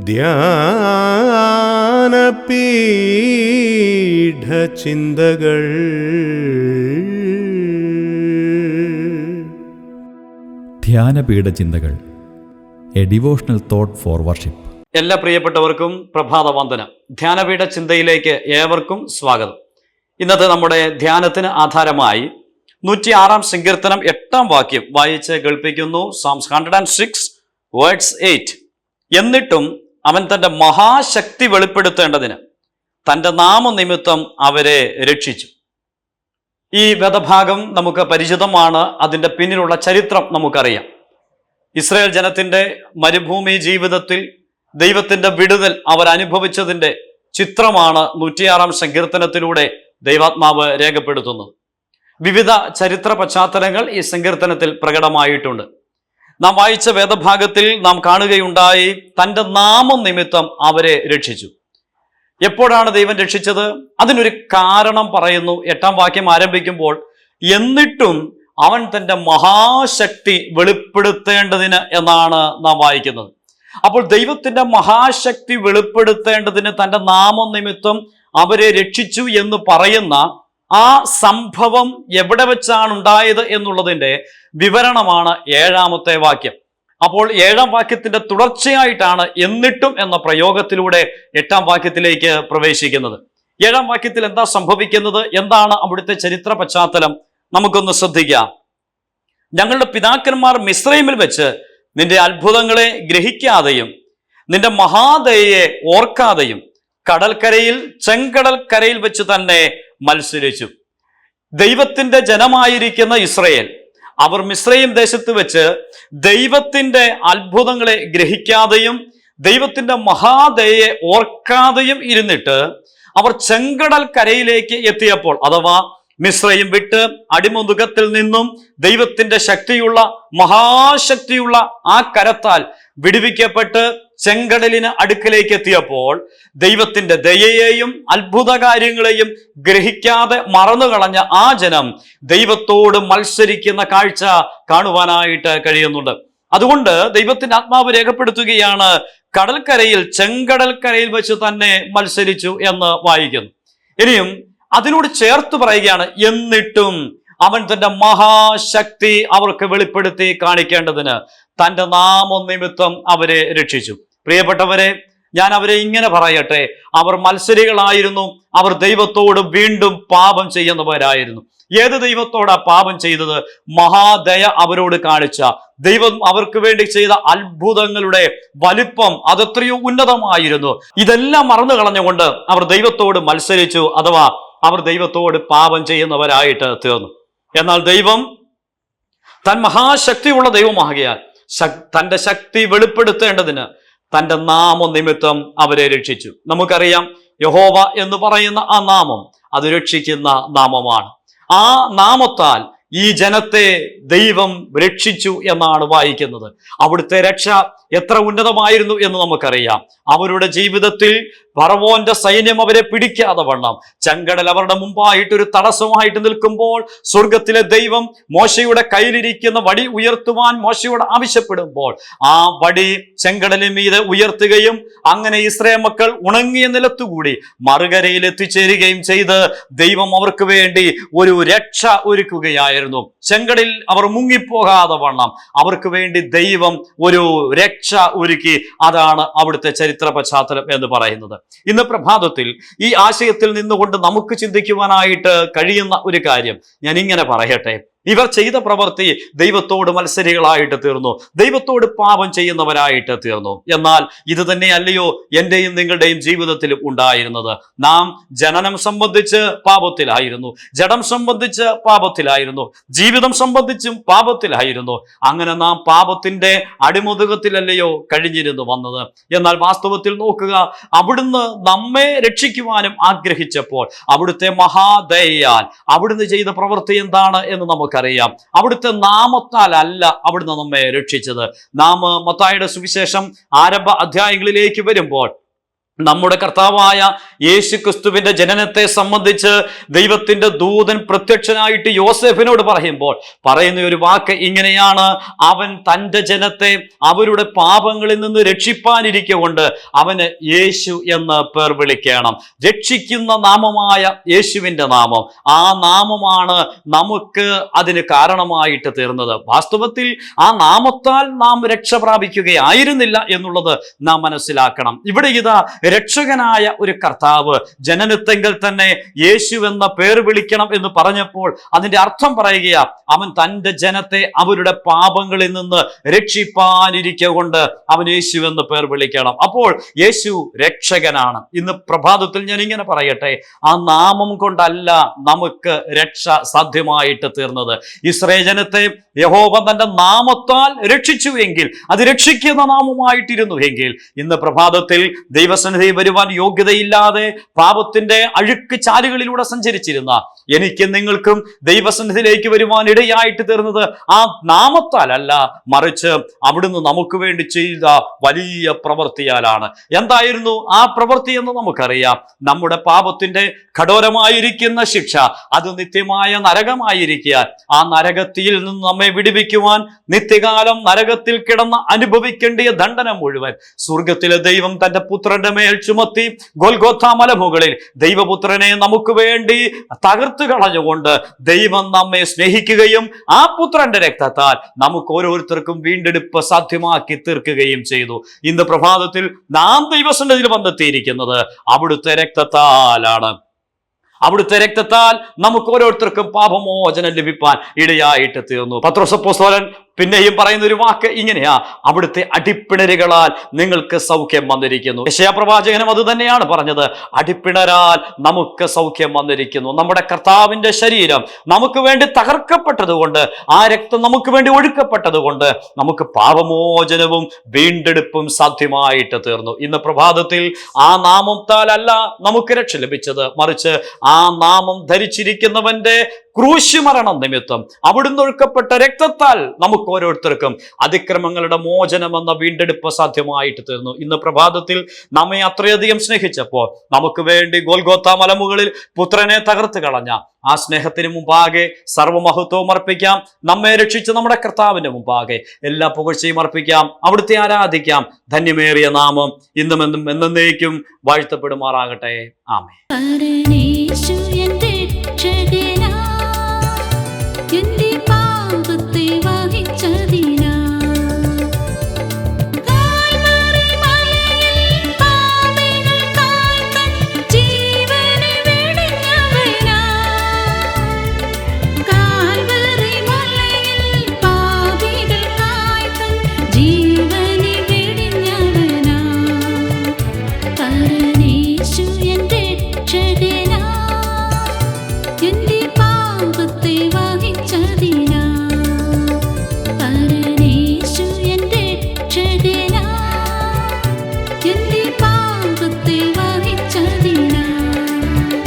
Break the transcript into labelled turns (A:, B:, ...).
A: ധ്യാനപീഠചിന്തകൾ.
B: ധ്യാനപീഠ ചിന്തകൾ a devotional thought for worship.
C: എല്ലാ പ്രിയപ്പെട്ടവർക്കും പ്രഭാത വന്ദനം ധ്യാനപീഠ ചിന്തയിലേക്ക് ഏവർക്കും സ്വാഗതം. ഇന്നത്തെ നമ്മുടെ ധ്യാനത്തിന് ആധാരമായി നൂറ്റി ആറാം സങ്കീർത്തനം എട്ടാം വാക്യം വായിച്ച് കേൾപ്പിക്കുന്നു. Psalms hundred and six words eight എന്നിട്ടും അവൻ തന്റെ മഹാശക്തി വെളിപ്പെടുത്തേണ്ടതിന് തന്റെ നാമനിമിത്തം അവരെ രക്ഷിച്ചു. ഈ വേദഭാഗം നമുക്ക് പരിചിതമാണ്. അതിന്റെ പിന്നിലുള്ള ചരിത്രം നമുക്കറിയാം. ഇസ്രയേൽ ജനത്തിന്റെ മരുഭൂമി ജീവിതത്തിൽ ദൈവത്തിന്റെ വിടുതൽ അവർ അനുഭവിച്ചതിന്റെ ചിത്രമാണ് നൂറ്റിയാറാം സങ്കീർത്തനത്തിലൂടെ ദൈവാത്മാവ് രേഖപ്പെടുത്തുന്നത്. വിവിധ ചരിത്ര പശ്ചാത്തലങ്ങൾ ഈ സങ്കീർത്തനത്തിൽ പ്രകടമായിട്ടുണ്ട്. നാം വായിച്ച വേദഭാഗത്തിൽ നാം കാണുകയുണ്ടായി തന്റെ നാമം നിമിത്തം അവരെ രക്ഷിച്ചു. എപ്പോഴാണ് ദൈവം രക്ഷിച്ചത്? അതിനൊരു കാരണം പറയുന്നു. എട്ടാം വാക്യം ആരംഭിക്കുമ്പോൾ എന്നിട്ടും അവൻ തന്റെ മഹാശക്തി വെളിപ്പെടുത്തേണ്ടതിന് എന്നാണ് നാം വായിക്കുന്നത്. അപ്പോൾ ദൈവത്തിന്റെ മഹാശക്തി വെളിപ്പെടുത്തേണ്ടതിന് തന്റെ നാമം നിമിത്തം അവരെ രക്ഷിച്ചു എന്ന് പറയുന്ന ആ സംഭവം എവിടെ വെച്ചാണ് ഉണ്ടായത് എന്നുള്ളതിന്റെ വിവരണമാണ് ഏഴാമത്തെ വാക്യം. അപ്പോൾ ഏഴാം വാക്യത്തിന്റെ തുടർച്ചയായിട്ടാണ് എന്നിട്ടും എന്ന പ്രയോഗത്തിലൂടെ എട്ടാം വാക്യത്തിലേക്ക് പ്രവേശിക്കുന്നത്. ഏഴാം വാക്യത്തിൽ എന്താ സംഭവിക്കുന്നത്? എന്താണ് അവിടുത്തെ ചരിത്ര പശ്ചാത്തലം? നമുക്കൊന്ന് ശ്രദ്ധിക്കാം. ഞങ്ങളുടെ പിതാക്കന്മാർ മിശ്രൈമിൽ വെച്ച് നിന്റെ അത്ഭുതങ്ങളെ ഗ്രഹിക്കാതെയും നിന്റെ മഹാദയെ ഓർക്കാതെയും കടൽക്കരയിൽ ചെങ്കടൽ കരയിൽ വെച്ച് തന്നെ മത്സരിച്ചു. ദൈവത്തിന്റെ ജനമായിരിക്കുന്ന ഇസ്രയേൽ അവർ മിശ്രയും ദേശത്ത് വെച്ച് ദൈവത്തിന്റെ അത്ഭുതങ്ങളെ ഗ്രഹിക്കാതെയും ദൈവത്തിന്റെ മഹാദയെ ഓർക്കാതെയും ഇരുന്നിട്ട് അവർ ചെങ്കടൽ കരയിലേക്ക് എത്തിയപ്പോൾ അഥവാ മിശ്രയും വിട്ട് അടിമുതുകത്തിൽ നിന്നും ദൈവത്തിന്റെ ശക്തിയുള്ള മഹാശക്തിയുള്ള ആ കരത്താൽ വിടുവിക്കപ്പെട്ട് ചെങ്കടലിന് അടുക്കലേക്ക് എത്തിയപ്പോൾ ദൈവത്തിന്റെ ദയയെയും അത്ഭുത കാര്യങ്ങളെയും ഗ്രഹിക്കാതെ മറന്നു കളഞ്ഞ ആ ജനം ദൈവത്തോട് മത്സരിക്കുന്ന കാഴ്ച കാണുവാനായിട്ട് കഴിയുന്നുണ്ട്. അതുകൊണ്ട് ദൈവത്തിന്റെ ആത്മാവ് രേഖപ്പെടുത്തുകയാണ് കടൽക്കരയിൽ ചെങ്കടൽക്കരയിൽ വെച്ച് തന്നെ മത്സരിച്ചു എന്ന് വായിക്കുന്നു. ഇനിയും അതിനോട് ചേർത്ത് പറയുകയാണ് എന്നിട്ടും അവൻ തന്റെ മഹാശക്തി അവർക്ക് വെളിപ്പെടുത്തി കാണിക്കേണ്ടതിന് തന്റെ നാമനിമിത്തം അവരെ രക്ഷിച്ചു. പ്രിയപ്പെട്ടവരെ ഞാൻ അവരെ ഇങ്ങനെ പറയട്ടെ. അവർ മത്സരികളായിരുന്നു. അവർ ദൈവത്തോട് വീണ്ടും പാപം ചെയ്യുന്നവരായിരുന്നു. ഏത് ദൈവത്തോടാ പാപം ചെയ്തത്? മഹാദയ അവരോട് കാണിച്ച. ദൈവം അവർക്ക് വേണ്ടി ചെയ്ത അത്ഭുതങ്ങളുടെ വലിപ്പം അതെത്രയോ ഉന്നതമായിരുന്നു. ഇതെല്ലാം മറന്നു കളഞ്ഞുകൊണ്ട് അവർ ദൈവത്തോട് മത്സരിച്ചു അഥവാ അവർ ദൈവത്തോട് പാപം ചെയ്യുന്നവരായിട്ട് തീർന്നു. എന്നാൽ ദൈവം തൻ മഹാശക്തിയുള്ള ദൈവമാകിയാൽ തന്റെ ശക്തി വെളിപ്പെടുത്തേണ്ടതിന് തന്റെ നാമനിമിത്തം അവരെ രക്ഷിച്ചു. നമുക്കറിയാം യഹോവ എന്ന് പറയുന്ന ആ നാമം അത് രക്ഷിക്കുന്ന നാമമാണ്. ആ നാമത്താൽ ഈ ജനത്തെ ദൈവം രക്ഷിച്ചു എന്നാണ് വായിക്കുന്നത്. അവിടുത്തെ രക്ഷ എത്ര ഉന്നതമായിരുന്നു എന്ന് നമുക്കറിയാം. അവരുടെ ജീവിതത്തിൽ പറവോന്റെ സൈന്യം അവരെ പിടിക്കാതെ വണ്ണം. ചങ്കടൽ അവരുടെ മുമ്പായിട്ട് ഒരു തടസ്സമായിട്ട് നിൽക്കുമ്പോൾ സ്വർഗത്തിലെ ദൈവം മോശയുടെ കയ്യിലിരിക്കുന്ന വടി ഉയർത്തുവാൻ മോശയോട് ആവശ്യപ്പെടുമ്പോൾ ആ വടി ചെങ്കടലിന് മീതെ ഉയർത്തുകയും അങ്ങനെ ഇസ്രേ മക്കൾ ഉണങ്ങിയ നിലത്തുകൂടി മറുകരയിൽ എത്തിച്ചേരുകയും ചെയ്ത് ദൈവം അവർക്ക് വേണ്ടി ഒരു രക്ഷ ഒരുക്കുകയായിരുന്നു. ചെങ്കടലിൽ അവർ മുങ്ങിപ്പോകാതെ വണ്ണം. അവർക്ക് വേണ്ടി ദൈവം ഒരു രക്ഷ ഒരുക്കി. അതാണ് അവിടുത്തെ ചരിത്ര പശ്ചാത്തലം എന്ന് പറയുന്നത്. ഇന്ന് പ്രഭാതത്തിൽ ഈ ആശയത്തിൽ നിന്നുകൊണ്ട് നമുക്ക് ചിന്തിക്കുവാനായിട്ട് കഴിയുന്ന ഒരു കാര്യം. ഞാൻ ഇങ്ങനെ പറയട്ടെ. ഇവർ ചെയ്ത പ്രവൃത്തി ദൈവത്തോട് മത്സരികളായിട്ട് തീർന്നു. ദൈവത്തോട് പാപം ചെയ്യുന്നവരായിട്ട് തീർന്നു. എന്നാൽ ഇത് തന്നെയല്ലയോ എന്റെയും നിങ്ങളുടെയും ജീവിതത്തിലും ഉണ്ടായിരുന്നത്. നാം ജനനം സംബന്ധിച്ച് പാപത്തിലായിരുന്നു. ജഡം സംബന്ധിച്ച് പാപത്തിലായിരുന്നു. ജീവിതം സംബന്ധിച്ചും പാപത്തിലായിരുന്നു. അങ്ങനെ നാം പാപത്തിന്റെ അടിമുതുകത്തിലല്ലയോ കഴിഞ്ഞിരുന്നു വന്നത്. എന്നാൽ വാസ്തവത്തിൽ നോക്കുക അവിടുന്ന് നമ്മെ രക്ഷിക്കുവാനും ആഗ്രഹിച്ചപ്പോൾ അവിടുത്തെ മഹാദയാൽ അവിടുന്ന് ചെയ്ത പ്രവൃത്തി എന്താണ് എന്ന് നമുക്കറിയാം. അവിടുത്തെ നാമത്താൽ അല്ല അവിടുന്ന് നമ്മെ രക്ഷിച്ചത്. നാം മത്തായുടെ സുവിശേഷം ആരംഭ അധ്യായങ്ങളിലേക്ക് വരുമ്പോൾ നമ്മുടെ കർത്താവായ യേശു ക്രിസ്തുവിന്റെ ജനനത്തെ സംബന്ധിച്ച് ദൈവത്തിന്റെ ദൂതൻ പ്രത്യക്ഷനായിട്ട് യോസെഫിനോട് പറയുമ്പോൾ പറയുന്ന ഒരു വാക്ക് ഇങ്ങനെയാണ്. അവൻ തന്റെ ജനത്തെ അവരുടെ പാപങ്ങളിൽ നിന്ന് രക്ഷിപ്പാനിരിക്കൊണ്ട് അവന് യേശു എന്ന് പേർ വിളിക്കണം. രക്ഷിക്കുന്ന നാമമായ യേശുവിന്റെ നാമം. ആ നാമമാണ് നമുക്ക് അതിന് കാരണമായിട്ട് തീർന്നത്. വാസ്തവത്തിൽ ആ നാമത്താൽ നാം രക്ഷ പ്രാപിക്കുകയായിരുന്നില്ല എന്നുള്ളത് നാം മനസ്സിലാക്കണം. ഇവിടെ ഇതാ രക്ഷകനായ ഒരു കർത്താവ്. ജനനത്തെങ്കിൽ തന്നെ യേശു എന്ന പേർ വിളിക്കണം എന്ന് പറഞ്ഞപ്പോൾ അതിന്റെ അർത്ഥം പറയുകയാ അവൻ തന്റെ ജനത്തെ അവരുടെ പാപങ്ങളിൽ നിന്ന് രക്ഷിപ്പാനിരിക്കുക കൊണ്ട് അവൻ യേശു എന്ന് പേർ വിളിക്കണം. അപ്പോൾ യേശു രക്ഷകനാണ്. ഇന്ന് പ്രഭാതത്തിൽ ഞാൻ ഇങ്ങനെ പറയട്ടെ ആ നാമം കൊണ്ടല്ല നമുക്ക് രക്ഷ സാധ്യമായിട്ട് തീർന്നത്. ഇസ്രേ ജനത്തെ യഹോവ തന്റെ നാമത്താൽ രക്ഷിച്ചു എങ്കിൽ അത് രക്ഷിക്കുന്ന നാമമായിട്ടിരുന്നു എങ്കിൽ ഇന്ന് പ്രഭാതത്തിൽ ദൈവസന്നിധി വരുവാൻ യോഗ്യതയില്ലാതെ പാപത്തിന്റെ അഴുക്ക് ചാലുകളിലൂടെ സഞ്ചരിച്ചിരുന്ന എനിക്ക് നിങ്ങൾക്കും ദൈവസന്നിധിയിലേക്ക് വരുവാൻ ഇടയായിട്ട് തീർന്നത് ആ നാമത്താലല്ല മറിച്ച് അവിടുന്ന് നമുക്ക് വേണ്ടി ചെയ്ത വലിയ പ്രവൃത്തിയാലാണ്. എന്തായിരുന്നു ആ പ്രവൃത്തി എന്ന് നമുക്കറിയാം. നമ്മുടെ പാപത്തിന്റെ കഠോരമായിരിക്കുന്ന ശിക്ഷ അത് നിത്യമായ നരകമായിരിക്കാൻ ആ നരകത്തിൽ നിന്ന് നമ്മെ വിടുവിക്കുവാൻ നിത്യകാലം നരകത്തിൽ കിടന്ന് അനുഭവിക്കേണ്ടിയ ദണ്ഡനം മുഴുവൻ സ്വർഗത്തിലെ ദൈവം തന്റെ പുത്രന്റെ മേൽ ചുമത്തി ഗോൽഗോത്ത മലമുകളിൽ ദൈവപുത്രനെ നമുക്ക് വേണ്ടി തകർത്തു കളഞ്ഞുകൊണ്ട് ദൈവം നമ്മെ സ്നേഹിക്കുകയും ആ പുത്രന്റെ രക്തത്താൽ നമുക്ക് ഓരോരുത്തർക്കും വീണ്ടെടുപ്പ് സാധ്യമാക്കി തീർക്കുകയും ചെയ്തു. ഇന്ന് പ്രഭാതത്തിൽ നാം ദൈവസന്നിധിയിൽ വന്നെത്തിയിരിക്കുന്നത് അവിടുത്തെ രക്തത്താലാണ്. അവിടുത്തെ രക്തത്താൽ നമുക്ക് ഓരോരുത്തർക്കും പാപമോചനം ലഭിപ്പാൻ ഇടയായിട്ട് തീർന്നു. പത്രോസപ്പോസ്തോലൻ പിന്നെയും പറയുന്ന ഒരു വാക്ക് ഇങ്ങനെയാ. അവിടുത്തെ അടിപ്പിണരുകളാൽ നിങ്ങൾക്ക് സൗഖ്യം വന്നിരിക്കുന്നു. പ്രവാചകനും അത് തന്നെയാണ് പറഞ്ഞത്. അടിപ്പിണരാൽ നമുക്ക് സൗഖ്യം വന്നിരിക്കുന്നു. നമ്മുടെ കർത്താവിന്റെ ശരീരം നമുക്ക് വേണ്ടി തകർക്കപ്പെട്ടതുകൊണ്ട് ആ രക്തം നമുക്ക് വേണ്ടി ഒഴുക്കപ്പെട്ടതുകൊണ്ട് നമുക്ക് പാപമോചനവും വീണ്ടെടുപ്പും സാധ്യമായിട്ട് തീർന്നു. ഇന്ന് പ്രഭാതത്തിൽ ആ നാമത്താലല്ല നമുക്ക് രക്ഷ ലഭിച്ചത്. മറിച്ച് ആ നാമം ധരിച്ചിരിക്കുന്നവന്റെ ക്രൂശ് മരണം നിമിത്തം അവിടുന്ന് ഒഴുക്കപ്പെട്ട രക്തത്താൽ നമുക്ക് ഓരോരുത്തർക്കും അതിക്രമങ്ങളുടെ മോചനം എന്ന വീണ്ടെടുപ്പ് സാധ്യമായിട്ട് തീർന്നു. ഇന്ന് പ്രഭാതത്തിൽ നമ്മെ അത്രയധികം സ്നേഹിച്ചപ്പോൾ നമുക്ക് വേണ്ടി ഗോൽഗോത്ത മലമുകളിൽ പുത്രനെ തകർത്ത് കളഞ്ഞ ആ സ്നേഹത്തിന് മുമ്പാകെ സർവമഹത്വവും അർപ്പിക്കാം. നമ്മെ രക്ഷിച്ച് നമ്മുടെ കർത്താവിന്റെ മുമ്പാകെ എല്ലാ പുകഴ്ചയും അർപ്പിക്കാം. അവിടുത്തെ ആരാധിക്കാം. ധന്യമേറിയ നാമം ഇന്നും എന്നും എന്നേക്കും വാഴ്ത്തപ്പെടുമാറാകട്ടെ. ആമേ